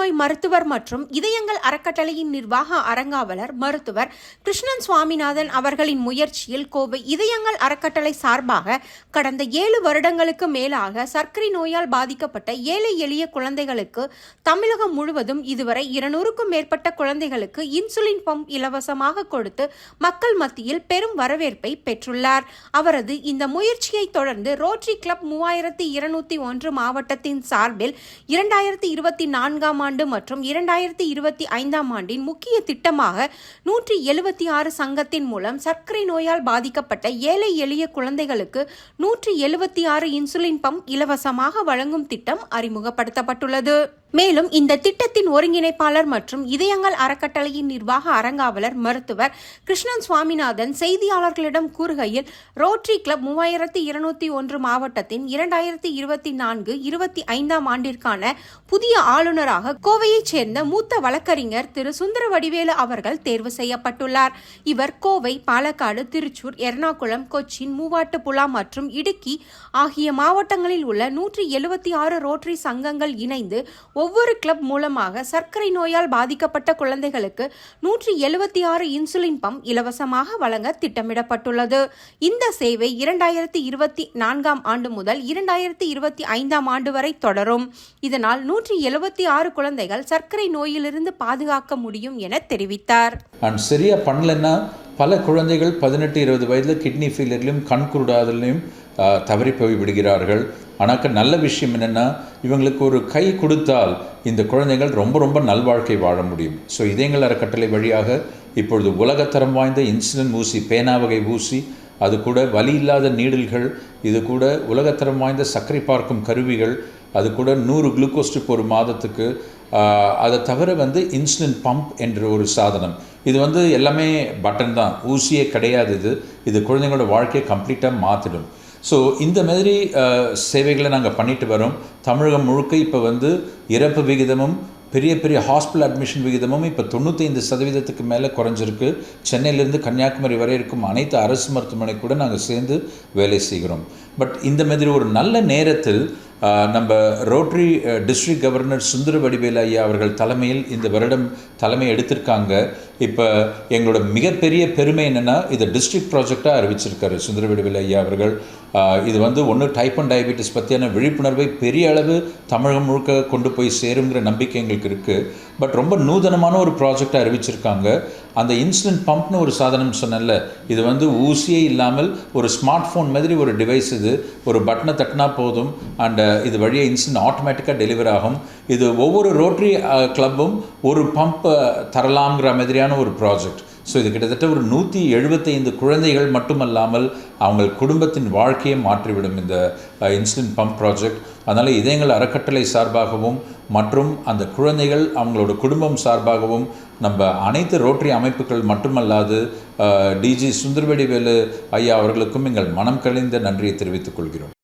நோய் மருத்துவர் மற்றும் இதயங்கள் அறக்கட்டளையின் நிர்வாக அரங்காவலர் மருத்துவர் கிருஷ்ணன் சுவாமிநாதன் அவர்களின் முயற்சியில் கோவை இதயங்கள் அறக்கட்டளை சார்பாக கடந்த ஏழு வருடங்களுக்கு மேலாக சர்க்கரை நோயால் பாதிக்கப்பட்ட ஏழை எளிய குழந்தைகளுக்கு தமிழகம் முழுவதும் இதுவரை இருநூறுக்கும் மேற்பட்ட குழந்தைகளுக்கு இன்சுலின் பம்ப் இலவசமாக கொடுத்து மக்கள் மத்தியில் பெரும் வரவேற்பை பெற்றுள்ளார். அவரது இந்த முயற்சியை தொடர்ந்து ரோட்டரி கிளப் மூவாயிரத்தி இருநூத்தி ஒன்று மாவட்டத்தின் சார்பில் இரண்டாயிரத்தி இருபத்தி நான்காம் ஆண்டு மற்றும் இரண்டாயிரத்தி இருபத்தி ஐந்தாம் ஆண்டின் முக்கிய திட்டமாக நூற்றி எழுபத்தி ஆறு சங்கத்தின் மூலம் சர்க்கரை நோயால் பாதிக்கப்பட்ட ஏழை எளிய குழந்தைகளுக்கு நூற்றி எழுபத்தி ஆறு இன்சுலின் பம்ப் இலவசமாக வழங்கும் திட்டம் அறிமுகப்படுத்தப்பட்டுள்ளது. மேலும் இந்த திட்டத்தின் ஒருங்கிணைப்பாளர் மற்றும் இதயங்கள் அறக்கட்டளையின் நிர்வாக அறங்காவலர் மருத்துவர் கிருஷ்ணன் சுவாமிநாதன் செய்தியாளர்களிடம் கூறுகையில் ரோட்டரி கிளப் மூவாயிரத்தி இருநூத்தி ஒன்று மாவட்டத்தின் இரண்டாயிரத்தி இருபத்தி நான்கு இருபத்தி ஐந்தாம் ஆண்டிற்கான புதிய ஆளுநராக கோவையைச் சேர்ந்த மூத்த வழக்கறிஞர் திரு சுந்தர வடிவேலு அவர்கள் தேர்வு செய்யப்பட்டுள்ளார். இவர் கோவை பாலக்காடு திருச்சூர் எர்ணாகுளம் கொச்சின் மூவாட்டுப்புழா மற்றும் இடுக்கி ஆகிய மாவட்டங்களில் உள்ள நூற்றி எழுபத்தி ஆறு ரோட்டரி சங்கங்கள் இணைந்து ஒவ்வொரு கிளப் மூலமாக சர்க்கரை நோயால் பாதிக்கப்பட்ட குழந்தைகளுக்கு நூற்றி எழுபத்தி ஆறு இன்சுலின் பம்ப் இலவசமாக வழங்க திட்டமிடப்பட்டுள்ளது. இந்த சேவை இரண்டாயிரத்தி இருபத்தி நான்காம் ஆண்டு முதல் இரண்டாயிரத்தி இருபத்தி ஐந்தாம் ஆண்டு வரை தொடரும். இதனால் நூற்றி எழுபத்தி ஆறு குழந்தைகள் சர்க்கரை நோயிலிருந்து பாதுகாக்க முடியும் என தெரிவித்தார். அண்ட் சரியாக பல குழந்தைகள் பதினெட்டு இருபது வயதில் கிட்னி ஃபெயிலியர்லையும் கண் குருடாதலையும் தவறி போய் விடுகிறார்கள். ஆனாக்க நல்ல விஷயம் என்னென்னா இவங்களுக்கு ஒரு கை கொடுத்தால் இந்த குழந்தைகள் ரொம்ப ரொம்ப நல்வாழ்க்கை வாழ முடியும். ஸோ இதயங்கள் அறக்கட்டளை வழியாக இப்பொழுது உலகத்தரம் வாய்ந்த இன்சுலின் ஊசி பேனா வகை ஊசி அது கூட வலி இல்லாத நீடில்கள் இது கூட உலகத்தரம் வாய்ந்த சர்க்கரை பார்க்கும் கருவிகள் அது கூட நூறு குளுக்கோஸ் ட்ரிப் ஒரு மாதத்துக்கு அதை தவிர வந்து இன்சுலின் பம்ப் என்ற ஒரு சாதனம். இது வந்து எல்லாமே பட்டன் தான். ஊசியே கிடையாது இது. இது குழந்தைங்களோட வாழ்க்கையை கம்ப்ளீட்டாக மாற்றிடும் ஸோ இந்த மாதிரி சேவைகளை நாங்கள் பண்ணிட்டு வரோம். தமிழகம் முழுக்க இப்போ வந்து இறப்பு விகிதமும் பெரிய பெரிய ஹாஸ்பிட்டல் அட்மிஷன் விகிதமும் இப்போ தொண்ணூத்தைந்து சதவீதத்துக்கு மேலே குறைஞ்சிருக்கு. சென்னையிலேருந்து கன்னியாகுமரி வரை இருக்கும் அனைத்து அரசு மருத்துவமனை கூட நாங்கள் சேர்ந்து வேலை செய்கிறோம். பட் இந்த மாதிரி ஒரு நல்ல நேரத்தில் நம்ம Rotary district governor Sundara Vadivel ஐயா அவர்கள் தலைமையில் இந்த வருடம் தலைமை எடுத்திருக்காங்க. இப்போ எங்களோட மிகப்பெரிய பெருமை என்னென்னா இதை டிஸ்ட்ரிக்ட் ப்ராஜெக்டாக அறிவிச்சிருக்காரு சுந்தர ஐயா அவர்கள். இது வந்து ஒன்று டைப் அண்ட் டயபெட்டிஸ் பற்றியான விழிப்புணர்வை பெரிய அளவு தமிழகம் முழுக்க கொண்டு போய் சேருங்கிற நம்பிக்கை எங்களுக்கு இருக்குது பட் ரொம்ப நூதனமான ஒரு ப்ராஜெக்டாக அறிவிச்சிருக்காங்க. அந்த இன்சுலின் பம்ப்னு ஒரு சாதனம் சொன்னல இது வந்து ஊசியே இல்லாமல் ஒரு ஸ்மார்ட் ஃபோன் மாதிரி ஒரு டிவைஸ் இது. ஒரு பட்டனை தட்டினா போதும். அண்ட் இது வழியாக இன்சுலின் ஆட்டோமேட்டிக்காக டெலிவர் ஆகும். இது ஒவ்வொரு ரோட்டரி கிளப்பும் ஒரு பம்ப் தரலாம்ங்கிற மாதிரியான ஒரு ப்ராஜெக்ட் ஸோ இது கிட்டத்தட்ட ஒரு நூற்றி எழுபத்தைந்து குழந்தைகள் மட்டுமல்லாமல் அவங்க குடும்பத்தின் வாழ்க்கையை மாற்றிவிடும் இந்த இன்சுலின் பம்ப் ப்ராஜெக்ட் அதனால் இதயங்கள் அறக்கட்டளை சார்பாகவும் மற்றும் அந்த குழந்தைகள் அவங்களோட குடும்பம் சார்பாகவும் நம்ம அனைத்து ரோட்டரி அமைப்புகள் மட்டுமல்லாது டிஜி சுந்தர்வெடிவேலு ஐயா அவர்களுக்கும் எங்கள் மனம் கழிந்த நன்றியை தெரிவித்துக் கொள்கிறோம்.